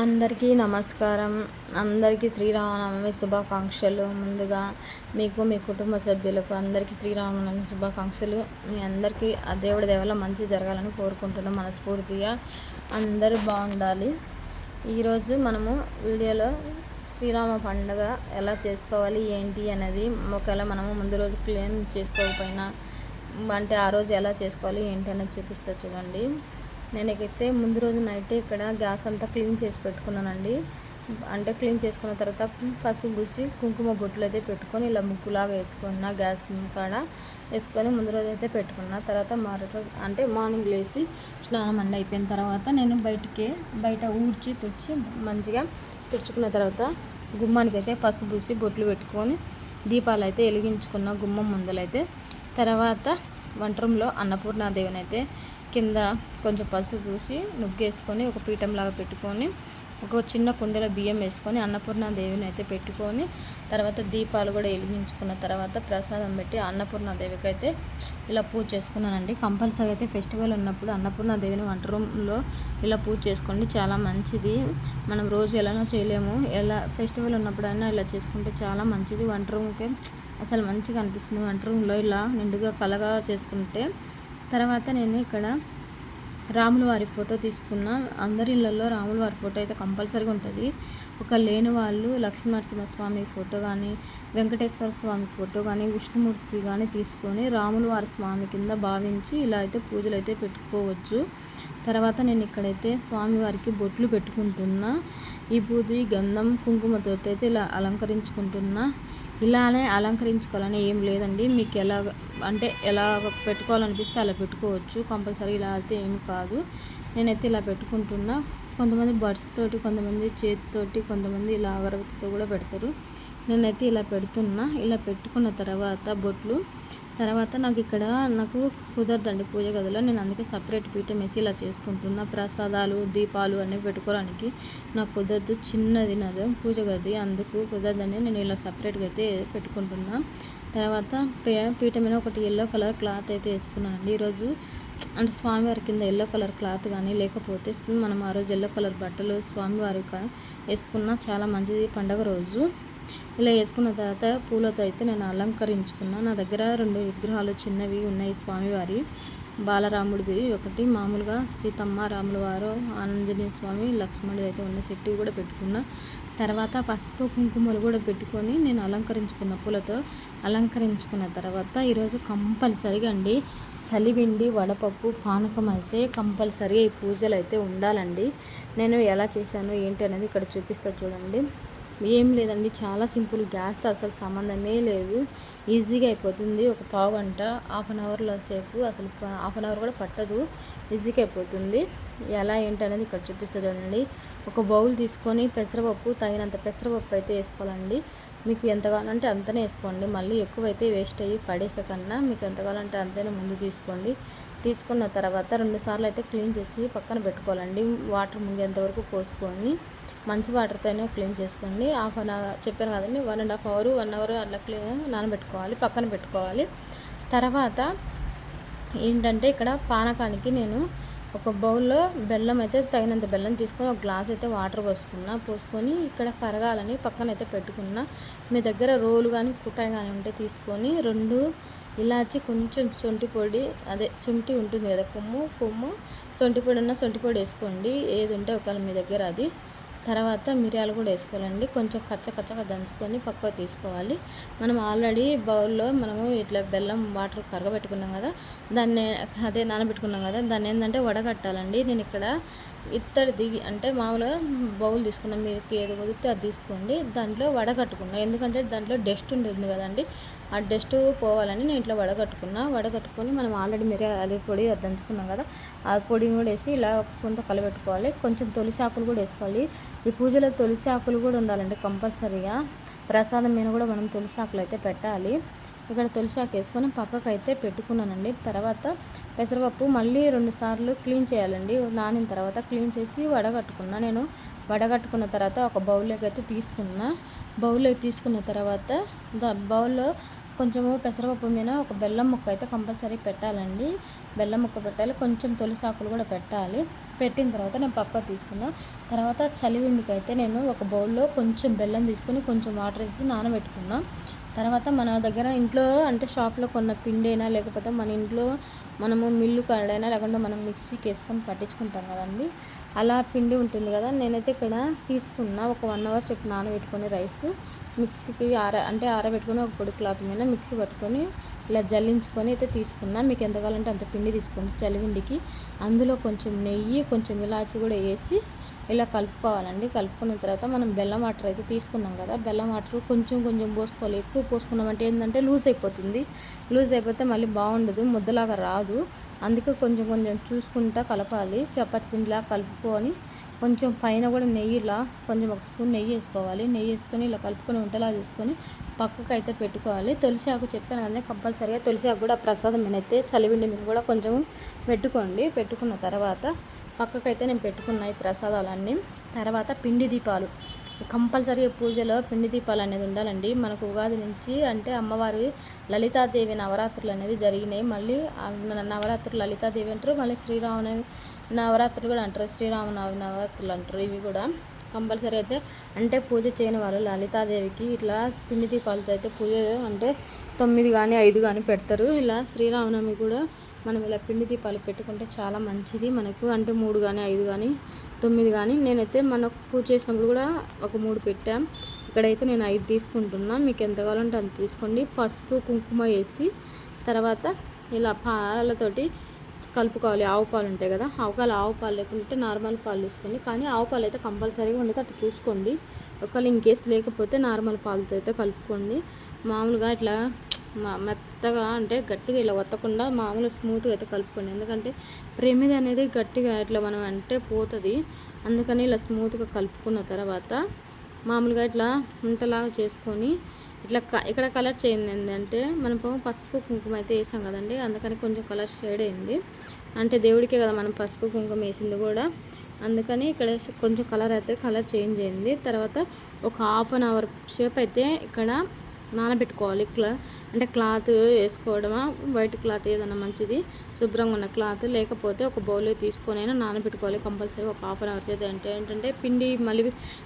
అందరికీ నమస్కారం. అందరికీ శ్రీరామనవమి శుభాకాంక్షలు. ముందుగా మీకు మీ కుటుంబ సభ్యులకు అందరికీ శ్రీరామనవమి శుభాకాంక్షలు. మీ అందరికీ ఆ దేవుడి దేవల మంచి జరగాలని కోరుకుంటున్నాం మనస్ఫూర్తిగా అందరూ బాగుండాలి. ఈరోజు మనము వీడియోలో శ్రీరామ పండుగ ఎలా చేసుకోవాలి ఏంటి అనేది ఒకవేళ మనము ముందు రోజు క్లీన్ చేసుకోకపోయినా అంటే ఆ రోజు ఎలా చేసుకోవాలి ఏంటి అనేది చూపిస్తా చూడండి. నేనైతే ముందు రోజు నైట్ ఇక్కడ గ్యాస్ అంతా క్లీన్ చేసి పెట్టుకున్నానండి. అంటే క్లీన్ చేసుకున్న తర్వాత పసుపు పూసి కుంకుమ బొట్లు అయితే పెట్టుకొని ఇలా ముక్కులాగా వేసుకున్న గ్యాస్ కాడ వేసుకొని ముందు రోజు అయితే పెట్టుకున్న. తర్వాత మరొక అంటే మార్నింగ్ లేచి స్నానం అన్నీ అయిపోయిన తర్వాత నేను బయటికి బయట ఊడ్చి తుడిచి మంచిగా తుడుచుకున్న తర్వాత గుమ్మానికి అయితే పసుపు పూసి బొట్లు పెట్టుకొని దీపాలు అయితే వెలిగించుకున్న గుమ్మం ముందలైతే తర్వాత వంట రూమ్లో అన్నపూర్ణాదేవిని అయితే కింద కొంచెం పసుపు పూసి నుగ్గేసుకొని ఒక పీఠంలాగా పెట్టుకొని ఒక చిన్న కుండలో బియ్యం వేసుకొని అన్నపూర్ణ దేవిని అయితే పెట్టుకొని తర్వాత దీపాలు కూడా వెలిగించుకున్న తర్వాత ప్రసాదం పెట్టి అన్నపూర్ణ దేవికి అయితే ఇలా పూజ చేసుకున్నానండి. కంపల్సరీ అయితే ఫెస్టివల్ ఉన్నప్పుడు అన్నపూర్ణ దేవిని వంట రూమ్లో ఇలా పూజ చేసుకోండి. చాలా మంచిది. మనం రోజు ఎలానో చేయలేము. ఎలా ఫెస్టివల్ ఉన్నప్పుడైనా ఇలా చేసుకుంటే చాలా మంచిది. వంట రూమ్కి అసలు మంచిగా అనిపిస్తుంది. వంట రూమ్లో ఇలా నిండుగా కలగా చేసుకుంటే తర్వాత నేను ఇక్కడ రాముల వారి ఫోటో తీసుకున్న. అందరి ఇళ్ళల్లో రాముల వారి ఫోటో అయితే కంపల్సరీగా ఉంటుంది. ఒక లేని వాళ్ళు లక్ష్మీ నరసింహస్వామి ఫోటో కానీ వెంకటేశ్వర స్వామి ఫోటో కానీ విష్ణుమూర్తి కానీ తీసుకొని రాముల వారి స్వామి కింద భావించి ఇలా అయితే పూజలు అయితే పెట్టుకోవచ్చు. తర్వాత నేను ఇక్కడైతే స్వామివారికి బొట్లు పెట్టుకుంటున్నా. ఈ పూజ గంధం కుంకుమతో అయితే ఇలా అలంకరించుకుంటున్నా. ఇలానే అలంకరించుకోవాలని ఏం లేదండి. మీకు ఎలా అంటే ఎలా పెట్టుకోవాలనిపిస్తే అలా పెట్టుకోవచ్చు. కంపల్సరీ ఇలా అయితే ఏమి కాదు. నేనైతే ఇలా పెట్టుకుంటున్నా. కొంతమంది బడ్స్ తోటి కొంతమంది చేతితోటి కొంతమంది ఇలా అగరబత్తితో కూడా పెడతారు. నేనైతే ఇలా పెడుతున్నా. ఇలా పెట్టుకున్న తర్వాత బొట్లు తర్వాత నాకు ఇక్కడ నాకు కుదరదండి పూజ గదిలో. నేను అందుకే సపరేట్ పీఠం వేసి ఇలా చేసుకుంటున్నా. ప్రసాదాలు దీపాలు అన్నీ పెట్టుకోవడానికి నాకు కుదరదు. చిన్నది నాది పూజ గది. అందుకు కుదరదని నేను ఇలా సపరేట్గా అయితే పెట్టుకుంటున్నా. తర్వాత పీఠం మీద ఒకటి ఎల్లో కలర్ క్లాత్ అయితే వేసుకున్నానండి. ఈరోజు అంటే స్వామివారి కింద ఎల్లో కలర్ క్లాత్ కానీ లేకపోతే మనం ఆ రోజు ఎల్లో కలర్ బట్టలు స్వామివారి వేసుకున్న చాలా మంచిది పండగ రోజు. ఇలా వేసుకున్న తర్వాత పూలతో అయితే నేను అలంకరించుకున్నాను నా దగ్గర రెండు విగ్రహాలు చిన్నవి ఉన్నాయి స్వామివారి. బాలరాముడిది ఒకటి. మామూలుగా సీతమ్మ రాముల వారు ఆంజనేయ స్వామి లక్ష్మణుడు అయితే ఉన్న చెట్టు కూడా పెట్టుకున్నా. తర్వాత పసుపు కుంకుమలు కూడా పెట్టుకొని నేను అలంకరించుకున్న పూలతో అలంకరించుకున్న తర్వాత ఈరోజు కంపల్సరిగా అండి చలివిండి వడపప్పు పానకం అయితే కంపల్సరీగా ఈ పూజలు అయితే ఉండాలండి. నేను ఎలా చేశాను ఏంటి అనేది ఇక్కడ చూపిస్తా చూడండి. ఏం లేదండి చాలా సింపుల్ గ్యాస్తో అసలు సంబంధమే లేదు. ఈజీగా అయిపోతుంది. ఒక పావు గంట హాఫ్ అన్ అవర్లో సేపు అసలు హాఫ్ అన్ అవర్ కూడా పట్టదు. ఈజీగా అయిపోతుంది. ఎలా ఏంటనేది ఇక్కడ చూపిస్తుంది చూడండి. ఒక బౌల్ తీసుకొని పెసరపప్పు తగినంత పెసరపప్పు అయితే వేసుకోవాలండి. మీకు ఎంత కావాలంటే అంతనే వేసుకోండి. మళ్ళీ ఎక్కువైతే వేస్ట్ అయ్యి పడేసే కన్నా మీకు ఎంత కావాలంటే అంతనే ముందు తీసుకోండి. తీసుకున్న తర్వాత రెండు సార్లు అయితే క్లీన్ చేసి పక్కన పెట్టుకోవాలండి. వాటర్ ముంగేంతవరకు పోసుకొని మంచి వాటర్తోనే క్లీన్ చేసుకోండి. హాఫ్ అన్ అవర్ చెప్పాను కదండి one and half hour one hour అట్లా క్లీన్ నానబెట్టుకోవాలి పక్కన పెట్టుకోవాలి. తర్వాత ఏంటంటే ఇక్కడ పానకానికి నేను ఒక బౌల్లో బెల్లం అయితే తగినంత బెల్లం తీసుకొని ఒక గ్లాస్ అయితే వాటర్ పోసుకున్నా. పోసుకొని ఇక్కడ కరగాలని పక్కన అయితే పెట్టుకున్నా. మీ దగ్గర రోలు కానీ కుటాయి కానీ ఉంటే తీసుకొని రెండు ఇలాచి కొంచెం సొంటి పొడి అదే చుంటి ఉంటుంది కదా కొమ్ము కొమ్ము సొంటి పొడి ఉన్న సొంటి పొడి వేసుకోండి. ఏది ఉంటే ఒకవేళ మీ దగ్గర అది. తర్వాత మిరియాలు కూడా వేసుకోవాలండి. కొంచెం కచ్చ కచ్చగా దంచుకొని పక్కకు తీసుకోవాలి. మనం ఆల్రెడీ బౌల్లో మనము ఇట్లా బెల్లం వాటర్ కరగబెట్టుకున్నాం కదా దాన్ని అదే నానబెట్టుకున్నాం కదా దాన్ని ఏంటంటే వడగట్టాలండి. నేను ఇక్కడ ఇత్తడి దిగి అంటే మామూలుగా బౌల్ తీసుకున్నాం మీకు ఏది కుదిరితే అది తీసుకోండి. దాంట్లో వడగట్టుకున్నాం. ఎందుకంటే దాంట్లో డస్ట్ ఉంటుంది కదండి. ఆ డస్ట్ పోవాలని నేను ఇట్లా వడగట్టుకున్నా. వడగట్టుకొని మనం ఆల్రెడీ మిరియాల పొడి అది దంచుకున్నాం కదా ఆ పొడిని కూడా వేసి ఇలా ఒక స్పూన్తో కలబెట్టుకోవాలి. కొంచెం తులసి ఆకులు కూడా వేసుకోవాలి. ఈ పూజలో తులసి ఆకులు కూడా ఉండాలండి కంపల్సరీగా. ప్రసాదం మీద కూడా మనం తులసి ఆకులు అయితే పెట్టాలి. ఇక్కడ తులసాకు వేసుకొని పక్కకు అయితే పెట్టుకున్నానండి. తర్వాత పెసరపప్పు మళ్ళీ రెండు సార్లు క్లీన్ చేయాలండి. నానిన తర్వాత క్లీన్ చేసి వడగట్టుకున్నా. నేను వడగట్టుకున్న తర్వాత ఒక బౌల్లోకి అయితే తీసుకున్నా. బౌల్లోకి తీసుకున్న తర్వాత బౌల్లో కొంచెము పెసరపప్పు మీద ఒక బెల్లం ముక్క అయితే కంపల్సరీ పెట్టాలండి. బెల్లం ముక్క పెట్టాలి కొంచెం తొలిసాకులు కూడా పెట్టాలి. పెట్టిన తర్వాత నేను పక్క తీసుకున్నా. తర్వాత చలివిండికి అయితే నేను ఒక బౌల్లో కొంచెం బెల్లం తీసుకొని కొంచెం వాటర్ వేసి నానబెట్టుకున్నా. తర్వాత మన దగ్గర ఇంట్లో అంటే షాప్లో కొన్న పిండి అయినా లేకపోతే మన ఇంట్లో మనము మిల్లు కాడైనా లేకుంటే మనం మిక్సీకి వేసుకొని పట్టించుకుంటాం కదండి. అలా పిండి ఉంటుంది కదా నేనైతే ఇక్కడ తీసుకున్న. ఒక వన్ అవర్ చెప్పు నానబెట్టుకొని రైస్. మిక్సీకి ఆర అంటే ఆరబెట్టుకొని ఒక పొడి క్లాత్ మీద మిక్సీ పట్టుకొని ఇలా జల్లించుకొని అయితే తీసుకున్నా. మీకు ఎంత కావాలంటే అంత పిండి తీసుకోండి చలివిండికి. అందులో కొంచెం నెయ్యి కొంచెం ఇలాచి కూడా వేసి ఇలా కలుపుకోవాలండి. కలుపుకున్న తర్వాత మనం బెల్లం వాటర్ అయితే తీసుకున్నాం కదా బెల్లం వాటర్ కొంచెం కొంచెం పోసుకోవాలి. ఎక్కువ పోసుకున్నామంటే ఏంటంటే లూజ్ అయిపోతుంది. లూజ్ అయిపోతే మళ్ళీ బాగుండదు ముద్దలాగా రాదు. అందుకే కొంచెం కొంచెం చూసుకుంటా కలపాలి. చపాతి పిండిలా కలుపుకొని కొంచెం పైన కూడా నెయ్యిలా కొంచెం ఒక స్పూన్ నెయ్యి వేసుకోవాలి. నెయ్యి వేసుకొని ఇలా కలుపుకొని వంటలా చేసుకొని పక్కకు అయితే పెట్టుకోవాలి. తులసి ఆకు చెప్పాను కదా కంపల్సరీగా తులసి ఆకు కూడా ప్రసాదం అయితే చలివిండి మీద కూడా కొంచెం పెట్టుకోండి. పెట్టుకున్న తర్వాత పక్కకైతే నేను పెట్టుకున్న ఈ ప్రసాదాలన్నీ. తర్వాత పిండి దీపాలు. కంపల్సరీ పూజలో పిండి దీపాలు అనేది ఉండాలండి. మనకు ఉగాది నుంచి అంటే అమ్మవారి లలితాదేవి నవరాత్రులు అనేది జరిగినాయి. మళ్ళీ నవరాత్రులు లలితాదేవి అంటారు మళ్ళీ శ్రీరామనవమి నవరాత్రులు కూడా అంటారు. శ్రీరామనవమి నవరాత్రులు అంటారు ఇవి కూడా. కంపల్సరీ అయితే అంటే పూజ చేయని వాళ్ళు లలితాదేవికి ఇట్లా పిండి దీపాలతో అయితే పూజ అంటే తొమ్మిది కానీ ఐదు కానీ పెడతారు. ఇలా శ్రీరామనవమి కూడా మనం ఇలా పిండి దీపాలు పెట్టుకుంటే చాలా మంచిది. మనకు అంటే మూడు కానీ ఐదు కానీ తొమ్మిది కానీ నేనైతే మనకు పూజ చేసినప్పుడు కూడా ఒక మూడు పెట్టాం. ఇక్కడైతే నేను ఐదు తీసుకుంటున్నా. మీకు ఎంత కావాలంటే అంత తీసుకోండి. పసుపు కుంకుమ వేసి తర్వాత ఇలా పాలతోటి కలుపుకోవాలి. ఆవు పాలు ఉంటాయి కదా ఆవుకాలు ఆవు పాలు లేకుంటే నార్మల్ పాలు తీసుకోండి. కానీ ఆవు పాలు అయితే కంపల్సరీగా ఉండేది అట్లా చూసుకోండి. ఒకవేళ ఇంకేస్ లేకపోతే నార్మల్ పాలతో అయితే కలుపుకోండి. మామూలుగా ఇట్లా మెత్తగా అంటే గట్టిగా ఇలా వత్తకుండా మామూలుగా స్మూత్గా అయితే కలుపుకోండి. ఎందుకంటే ప్రేమిది అనేది గట్టిగా ఇట్లా మనం అంటే పోతుంది. అందుకని ఇలా స్మూత్గా కలుపుకున్న తర్వాత మామూలుగా ఇట్లా ఉంటలాగా చేసుకొని ఇట్లా ఇక్కడ కలర్ చేయింది ఏంటంటే మనం పసుపు కుంకుమ అయితే వేసాం కదండి. అందుకని కొంచెం కలర్ షేడ్ అయింది. అంటే దేవుడికే కదా మనం పసుపు కుంకుమ వేసింది కూడా. అందుకని ఇక్కడ కొంచెం కలర్ అయితే కలర్ చేంజ్ అయింది. తర్వాత ఒక హాఫ్ అన్ అవర్ సేపు అయితే ఇక్కడ నానబెట్టుకోవాలి. క్లా అంటే క్లాత్ వేసుకోవడమా? వైట్ క్లాత్ ఏదైనా మంచిది శుభ్రంగా ఉన్న క్లాత్ లేకపోతే ఒక బౌల్ తీసుకొని అయినా నానబెట్టుకోవాలి కంపల్సరీ ఒక హాఫ్ అన్ అవర్స్ అయితే అంటే ఏంటంటే పిండి మళ్ళీ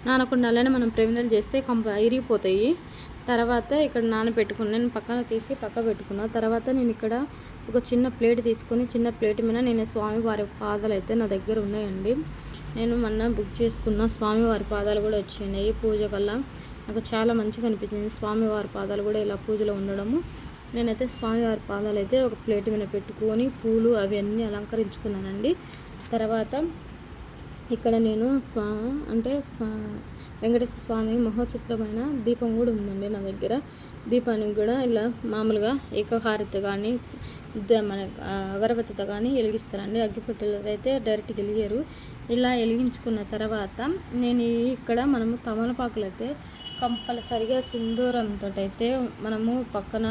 నానకుండానే మనం ప్రేమిదలు చేస్తే కంప ఇరిగిపోతాయి. తర్వాత ఇక్కడ నానబెట్టుకుని నేను పక్కన తీసి పక్క పెట్టుకున్నా. తర్వాత నేను ఇక్కడ ఒక చిన్న ప్లేట్ తీసుకొని చిన్న ప్లేట్ మీద నేను స్వామివారి పాదాలు అయితే నా దగ్గర ఉన్నాయండి. నేను మొన్న బుక్ చేసుకున్న స్వామివారి పాదాలు కూడా వచ్చినాయి. పూజ కల్లా నాకు చాలా మంచిగా అనిపించింది. స్వామివారి పాదాలు కూడా ఇలా పూజలో ఉండడము. నేనైతే స్వామివారి పాదాలు అయితే ఒక ప్లేట్ మీద పెట్టుకొని పూలు అవన్నీ అలంకరించుకున్నానండి. తర్వాత ఇక్కడ నేను స్వా అంటే స్వా వెంకటేశ్వర స్వామి మహోచిత్రమైన దీపం కూడా ఉందండి నా దగ్గర. దీపానికి కూడా ఇలా మామూలుగా ఏకహారత కానీ మన అగరబత్తితో కానీ వెలిగిస్తారండి. అగ్గిపెట్టెలు అయితే డైరెక్ట్ వెలిగారు. ఇలా వెలిగించుకున్న తర్వాత నేను ఇక్కడ మనము తమలపాకులు అయితే కంపల్సరిగా సింధూరంతో అయితే మనము పక్కన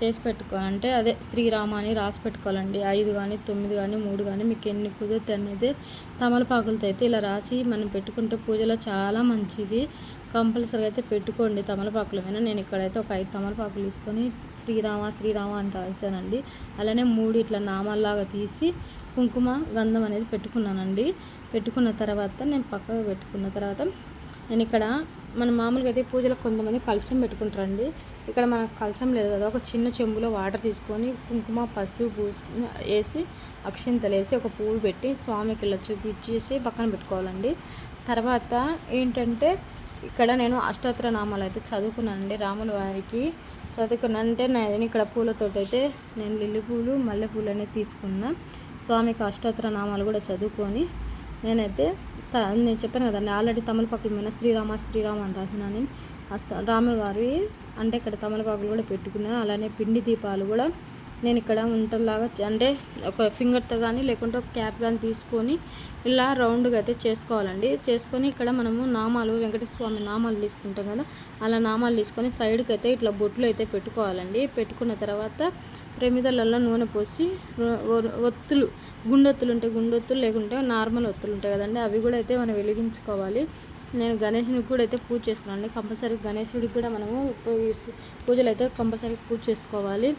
చేసి పెట్టుకోవాలంటే అదే శ్రీరామ అని రాసి పెట్టుకోవాలండి. ఐదు కానీ తొమ్మిది కానీ మూడు కానీ మీకు ఎన్ని కుదిరితే అనేది తమలపాకులతో అయితే ఇలా రాసి మనం పెట్టుకుంటే పూజలో చాలా మంచిది. కంపల్సరీగా అయితే పెట్టుకోండి తమలపాకుల. మీద నేను ఇక్కడైతే ఒక ఐదు తమలపాకులు తీసుకొని శ్రీరామ శ్రీరామ అని రాశానండి అలానే మూడు ఇట్లా నామాల్లాగా తీసి కుంకుమ గంధం అనేది పెట్టుకున్నానండి. పెట్టుకున్న తర్వాత నేను పక్కకు పెట్టుకున్న తర్వాత నేను ఇక్కడ మన మామూలుగా అయితే పూజలకు కొంతమంది కలశం పెట్టుకుంటారండి. ఇక్కడ మనకు కలశం లేదు కదా. ఒక చిన్న చెంబులో వాటర్ తీసుకొని కుంకుమ పసుపు వేసి అక్షింతలు వేసి ఒక పువ్వు పెట్టి స్వామికి ఇలా చూపించేసి పక్కన పెట్టుకోవాలండి. తర్వాత ఏంటంటే ఇక్కడ నేను అష్టోత్తర నామాలు అయితే చదువుకున్నానండి. రాముల వారికి చదువుకున్నాను అంటే నేను ఇక్కడ పూలతో అయితే నేను లిల్లి పూలు మల్లె పూలు అనేది తీసుకున్నా. స్వామికి అష్టోత్తర నామాలు కూడా చదువుకొని నేనైతే నేను చెప్పాను కదండి ఆల్రెడీ తమలపాకుల మీద శ్రీరామ శ్రీరామ అని రాసినాను రాముల వారి అంటే ఇక్కడ తమలపాకులు కూడా పెట్టుకున్నాను అలానే పిండి దీపాలు కూడా నేను ఇక్కడ ఉంటలాగా అంటే ఒక ఫింగర్తో కానీ లేకుంటే ఒక క్యాప్ కానీ తీసుకొని ఇలా రౌండ్గా అయితే చేసుకోవాలండి. చేసుకొని ఇక్కడ మనము నామాలు వెంకటేశ్వరస్వామి నామాలు తీసుకుంటాం కదా అలా నామాలు తీసుకొని సైడ్కి అయితే ఇట్లా బొట్లు అయితే పెట్టుకోవాలండి. పెట్టుకున్న తర్వాత ప్రమిదలలో నూనె పోసి ఒత్తులు గుండొత్తులు ఉంటాయి గుండొత్తులు లేకుంటే నార్మల్ ఒత్తులు ఉంటాయి కదండి అవి కూడా అయితే మనం వెలిగించుకోవాలి. నేను గణేషునికి కూడా అయితే పూజ చేసుకున్నాను. కంపల్సరీ గణేశుడికి కూడా మనము పూజలు అయితే కంపల్సరీ పూజ చేసుకోవాలి.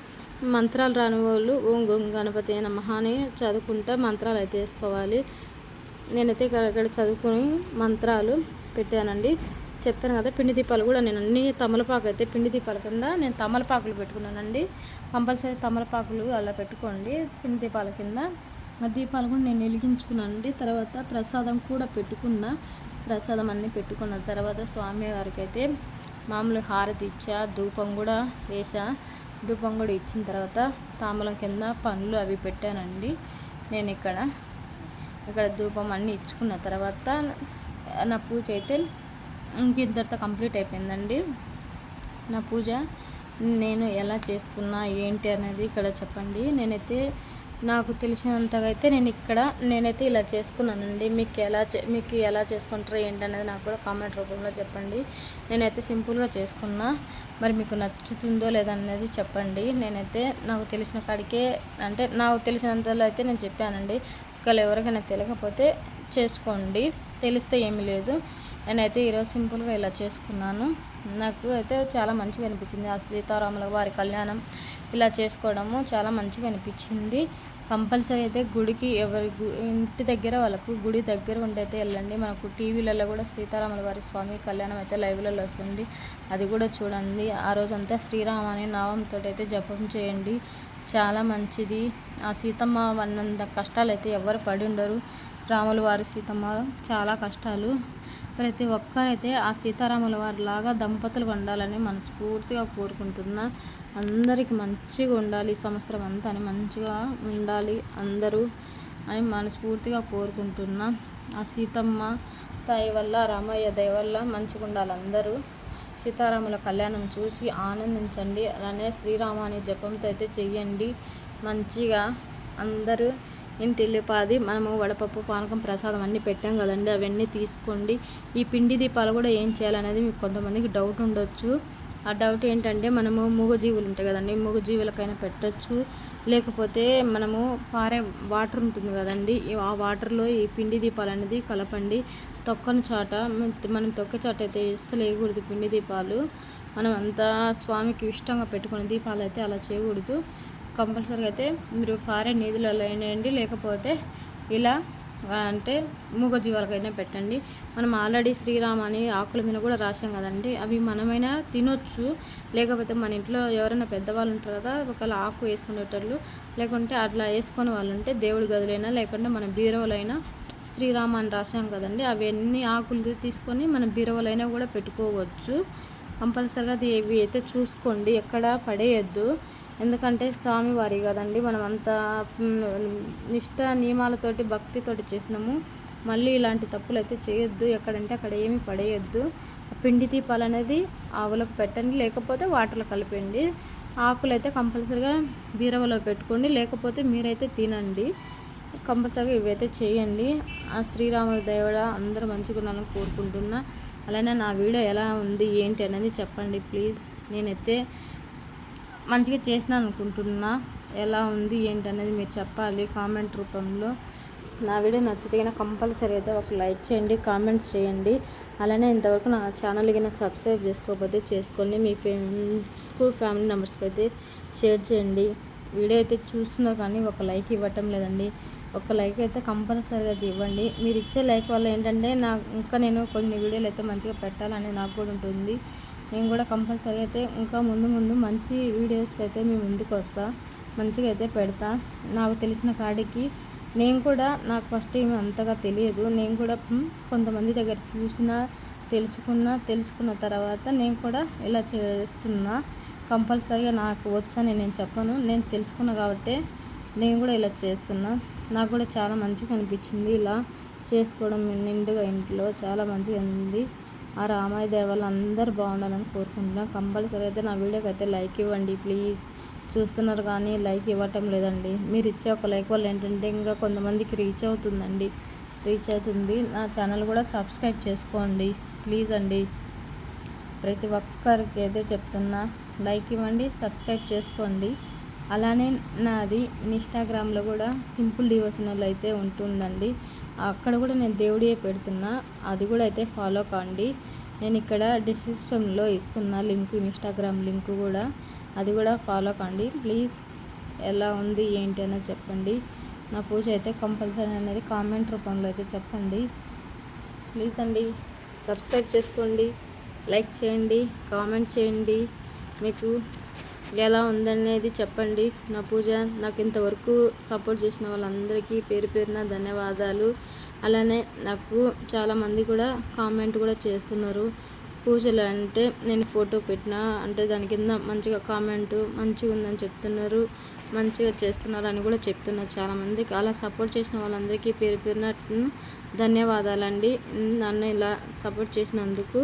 మంత్రాలు రాని వాళ్ళు ఓం గం గణపతి అయిన అని చదువుకుంటే మంత్రాలు అయితే వేసుకోవాలి. నేనైతే ఇక్కడ ఇక్కడ చదువుకుని మంత్రాలు పెట్టానండి. చెప్తాను కదా పిండి దీపాలు కూడా నేను అన్ని తమలపాకు అయితే పిండి దీపాల కింద నేను తమలపాకులు పెట్టుకున్నానండి. కంపల్సరీ తమలపాకులు అలా పెట్టుకోండి. పిండి దీపాల కింద ఆ దీపాలు కూడా నేను వెలిగించుకున్నానండి. తర్వాత ప్రసాదం కూడా పెట్టుకున్నా. ప్రసాదం అన్నీ పెట్టుకున్న తర్వాత స్వామి వారికి అయితే మామూలు హారతి ఇచ్చా ధూపం కూడా వేసా ధూపం కూడా ఇచ్చిన తర్వాత తాంబలం కింద పండ్లు అవి పెట్టానండి. నేను ఇక్కడ ఇక్కడ ధూపం అన్నీ ఇచ్చుకున్న తర్వాత నా పూజ అయితే ఇంక ఇద్దరితో కంప్లీట్ అయిపోయిందండి. నా పూజ నేను ఎలా చేసుకున్నా ఏంటి అనేది ఇక్కడ చెప్పండి. నేనైతే నాకు తెలిసినంతగా అయితే నేను ఇక్కడ నేనైతే ఇలా చేసుకున్నానండి. మీకు ఎలా చే- మీకు ఎలా చేసుకుంటారో ఏంటనేది నాకు కూడా కామెంట్ రూపంలో చెప్పండి. నేనైతే సింపుల్గా చేసుకున్నా. మరి మీకు నచ్చుతుందో లేదనేది చెప్పండి. నేనైతే నాకు తెలిసిన కాడికే అంటే నాకు తెలిసినంతలో అయితే నేను చెప్పానండి. ఒకవేళ ఎవరికైనా తెలియకపోతే చేసుకోండి. తెలిస్తే ఏమీ లేదు. నేనైతే ఈరోజు సింపుల్గా ఇలా చేసుకున్నాను. నాకు అయితే చాలా మంచిగా అనిపించింది. ఆ సీతారాముల వారి కళ్యాణం ఇలా చేసుకోవడము చాలా మంచిగా అనిపించింది. కంపల్సరీ అయితే గుడికి ఎవరి ఇంటి దగ్గర వాళ్ళకు గుడి దగ్గర ఉండైతే వెళ్ళండి. మనకు టీవీలలో కూడా సీతారాముల వారి స్వామి కళ్యాణం అయితే లైవ్లలో వస్తుంది. అది కూడా చూడండి. ఆ రోజంతా శ్రీరామ అనే నామంతో అయితే జపం చేయండి. చాలా మంచిది. ఆ సీతమ్మ అన్నంత కష్టాలు అయితే ఎవరు పడి ఉండరు. రాముల వారి సీతమ్మ చాలా కష్టాలు. ప్రతి ఒక్కరైతే ఆ సీతారాముల వారిలాగా దంపతులు ఉండాలని మనస్ఫూర్తిగా కోరుకుంటున్నా అందరికీ మంచిగా ఉండాలి సంవత్సరం అంతా అని మంచిగా ఉండాలి అందరూ అని మనస్ఫూర్తిగా కోరుకుంటున్నా ఆ సీతమ్మ తాయి వల్ల రామయ్య దయ వల్ల మంచిగా ఉండాలి అందరూ. సీతారాముల కళ్యాణం చూసి ఆనందించండి. అలానే శ్రీరామాని జపంతో అయితే చెయ్యండి. మంచిగా అందరూ ఇంటిల్లిపాది మనము వడపప్పు పానకం ప్రసాదం అన్నీ పెట్టాం కదండి. అవన్నీ తీసుకోండి. ఈ పిండి దీపాలు కూడా ఏం చేయాలనేది మీకు కొంతమందికి డౌట్ ఉండొచ్చు. ఆ డౌట్ ఏంటంటే మనము మూగజీవులు ఉంటాయి కదండి. మూగజీవులకైనా పెట్టచ్చు. లేకపోతే మనము పారే వాటర్ ఉంటుంది కదండి. ఆ వాటర్లో ఈ పిండి దీపాలు అనేది కలపండి. తొక్కని చాట మనం తొక్క చాట అయితే అస్సలు వేయకూడదు పిండి దీపాలు. మనం అంతా స్వామికి ఇష్టంగా పెట్టుకునే దీపాలు అయితే అలా చేయకూడదు. కంపల్సరీగా అయితే మీరు పారే నీళ్ళలో అయినాయండి. లేకపోతే ఇలా అంటే మూగజీవాలకైనా పెట్టండి. మనం ఆల్రెడీ శ్రీరామ్ అని ఆకుల మీద కూడా రాసాం కదండి. అవి మనమైనా తినొచ్చు. లేకపోతే మన ఇంట్లో ఎవరైనా పెద్దవాళ్ళు ఉంటారు కదా ఒకవేళ ఆకు వేసుకునేటోళ్ళు లేకుంటే అట్లా వేసుకునే వాళ్ళు ఉంటే దేవుడి గదులైనా లేకుంటే మన బీరవలైనా శ్రీరామ అని రాసాం కదండి. అవన్నీ ఆకులు తీసుకొని మన బీరవలైనా కూడా పెట్టుకోవచ్చు. కంపల్సరిగా అది ఇవి అయితే చూసుకోండి. ఎక్కడ పడేయద్దు. ఎందుకంటే స్వామివారి కదండి మనం అంత నిష్ట నియమాలతోటి భక్తితోటి చేసినాము. మళ్ళీ ఇలాంటి తప్పులు అయితే చేయొద్దు ఎక్కడంటే అక్కడ ఏమి పడేయొద్దు. పిండి దీపాలు అనేది ఆవులకు పెట్టండి లేకపోతే వాటర్లో కలిపండి ఆకులు అయితే కంపల్సరిగా బీరవలో పెట్టుకోండి లేకపోతే మీరైతే తినండి. కంపల్సరీగా ఇవైతే చేయండి. ఆ శ్రీరాముల దేవుడ అందరూ మంచిగా ఉండాలని కోరుకుంటున్నా. అలానే నా వీడియో ఎలా ఉంది ఏంటి అనేది చెప్పండి ప్లీజ్. నేనైతే మంచిగా చేసిన అనుకుంటున్నా. ఎలా ఉంది ఏంటి అనేది మీరు చెప్పాలి కామెంట్ రూపంలో. నా వీడియో నచ్చితే కనుక కంపల్సరీ అయితే ఒక లైక్ చేయండి కామెంట్స్ చేయండి. అలానే ఇంతవరకు నా ఛానల్ కన్నా సబ్స్క్రైబ్ చేసుకోకపోతే చేసుకోండి. మీ ఫ్రెండ్స్కు ఫ్యామిలీ మెంబర్స్కి అయితే షేర్ చేయండి. వీడియో అయితే చూస్తున్నా కానీ ఒక లైక్ ఇవ్వటం లేదండి. ఒక లైక్ అయితే కంపల్సరీగా అయితే ఇవ్వండి. మీరు ఇచ్చే లైక్ వల్ల ఏంటంటే నా ఇంకా నేను కొన్ని వీడియోలు అయితే మంచిగా పెట్టాలని నాకు కూడా ఉంటుంది. నేను కూడా కంపల్సరీ అయితే ఇంకా ముందు ముందు మంచి వీడియోస్ అయితే మీ ముందుకు వస్తా. మంచిగా అయితే పెడతా. నాకు తెలిసిన కాడికి నేను కూడా నాకు ఫస్ట్ ఏమి అంతగా తెలియదు. నేను కూడా కొంతమంది దగ్గర చూసిన తెలుసుకున్న తెలుసుకున్న తర్వాత నేను కూడా ఇలా చేస్తున్నా. కంపల్సరీగా నాకు వచ్చని నేను చెప్పను. నేను తెలుసుకున్నా కాబట్టి నేను కూడా ఇలా చేస్తున్నా. నాకు కూడా చాలా మంచిగా అనిపించింది ఇలా చేసుకోవడం నిండుగా ఇంట్లో. చాలా మంచిగా ఉంది. ఆ రామాయ దేవాలు అందరు బాగుండాలని కోరుకుంటున్నాను కంపల్సరీ అయితే నా వీడియోకి అయితే లైక్ ఇవ్వండి ప్లీజ్. చూస్తున్నారు కానీ లైక్ ఇవ్వటం లేదండి. మీరు ఇచ్చే ఒక లైక్ వల్ల ఏంటంటే ఇంకా కొంతమందికి రీచ్ అవుతుందండి. రీచ్ అవుతుంది. నా ఛానల్ కూడా సబ్స్క్రైబ్ చేసుకోండి. ప్లీజ్ అండి. ప్రతి ఒక్కరికి అయితే చెప్తున్నా లైక్ ఇవ్వండి సబ్స్క్రైబ్ చేసుకోండి. అలానే నాది ఇన్స్టాగ్రామ్లో కూడా సింపుల్ డివోషనల్ అయితే ఉంటుందండి. అక్కడ కూడా నేను దేవుడియే పెడుతున్నా. అది కూడా అయితే ఫాలో కాండి. నేను ఇక్కడ డిస్క్రిప్షన్లో ఇస్తున్న లింక్ ఇన్స్టాగ్రామ్ లింక్ కూడా అది కూడా ఫాలో కాండి. ప్లీజ్ ఎలా ఉంది ఏంటి అనేది చెప్పండి. నా పూజ అయితే కంపల్సరీ అనేది కామెంట్ రూపంలో అయితే చెప్పండి. ప్లీజ్ అండి సబ్స్క్రైబ్ చేసుకోండి లైక్ చేయండి కామెంట్ చేయండి. మీకు ఎలా ఉందనేది చెప్పండి. నా పూజ నాకు ఇంతవరకు సపోర్ట్ చేసిన వాళ్ళందరికీ పేరు పేరున ధన్యవాదాలు. అలానే నాకు చాలామంది కూడా కామెంట్ కూడా చేస్తున్నారు. పూజలు అంటే నేను ఫోటో పెట్టిన అంటే దాని కింద మంచిగా కామెంట్ మంచిగా ఉందని చెప్తున్నారు మంచిగా చేస్తున్నారు అని కూడా చెప్తున్నారు చాలామందికి అలా సపోర్ట్ చేసిన వాళ్ళందరికీ పేరు పేరున ధన్యవాదాలండి. నన్ను ఇలా సపోర్ట్ చేసినందుకు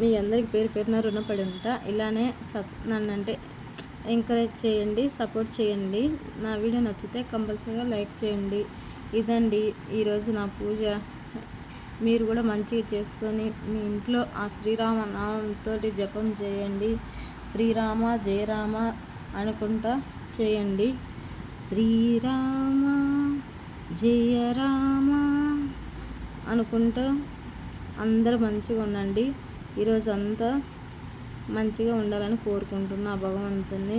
మీ అందరికి పేరు పేరున రుణపడి ఉంటా ఇలానే సప్ నన్ను అంటే ఎంకరేజ్ చేయండి సపోర్ట్ చేయండి. నా వీడియో నచ్చితే కంపల్సరీగా లైక్ చేయండి. ఇదండి ఈరోజు నా పూజ. మీరు కూడా మంచిగా చేసుకొని మీ ఇంట్లో ఆ శ్రీరామ నామంతో జపం చేయండి. శ్రీరామ జయరామ అనుకుంటా చేయండి. శ్రీరామ జయరామ అనుకుంటూ అందరూ మంచిగా ఉండండి ఈరోజు అంతా మంచిగా ఉండాలని కోరుకుంటున్నా భగవంతుని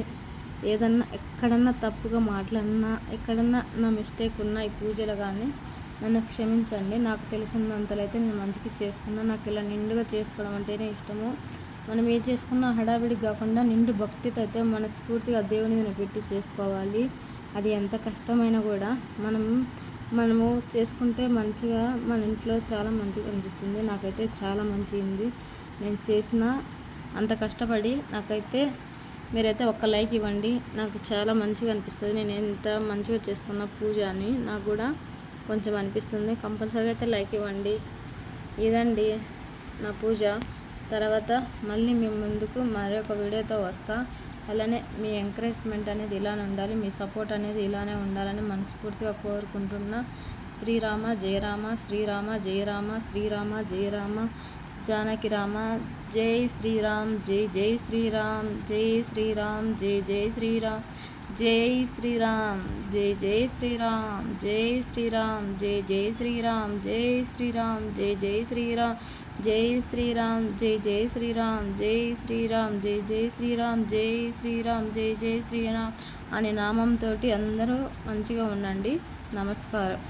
ఏదన్నా ఎక్కడన్నా తప్పుగా మాట్లాడినా ఎక్కడన్నా నా మిస్టేక్ ఉన్నా ఈ పూజలు కానీ నన్ను క్షమించండి. నాకు తెలిసినంతలైతే నేను మంచిగా చేసుకున్నా. నాకు ఇలా నిండుగా చేసుకోవడం అంటేనే ఇష్టము. మనం ఏం చేసుకున్నా హడావిడి కాకుండా నిండు భక్తితో అయితే మనస్ఫూర్తిగా దేవుని మీద పెట్టి చేసుకోవాలి. అది ఎంత కష్టమైనా కూడా మనం మనము చేసుకుంటే మంచిగా మన ఇంట్లో చాలా మంచిగా అనిపిస్తుంది. నాకైతే చాలా మంచిగా నేను చేసిన అంత కష్టపడి నాకైతే మీరైతే ఒక్క లైక్ ఇవ్వండి. నాకు చాలా మంచిగా అనిపిస్తుంది. నేను ఎంత మంచిగా చేసుకున్న పూజ అని నాకు కూడా కొంచెం అనిపిస్తుంది. కంపల్సరీగా అయితే లైక్ ఇవ్వండి. ఇదండి నా పూజ. తర్వాత మళ్ళీ మీ ముందుకు మరొక వీడియోతో వస్తా. అలానే మీ ఎంకరేజ్మెంట్ అనేది ఇలానే ఉండాలి. మీ సపోర్ట్ అనేది ఇలానే ఉండాలని మనస్ఫూర్తిగా కోరుకుంటున్నా. శ్రీరామ జయరామ శ్రీరామ జయరామ శ్రీరామ జయరామ జానకి రామ జై శ్రీరామ్ జై జై శ్రీరామ్ జై శ్రీరామ్ జై జై శ్రీరామ్ జై శ్రీరామ్ జై జై శ్రీరామ్ జై శ్రీరామ్ జై జై శ్రీరామ్ జై శ్రీరామ్ జై జై శ్రీరామ్ జై శ్రీరామ్ జై జై శ్రీరామ్ జై శ్రీరామ్ జై జై శ్రీరామ్ జై శ్రీరామ్ జై జై శ్రీరామ్ అనే నామంతో అందరూ మంచిగా ఉండండి నమస్కారం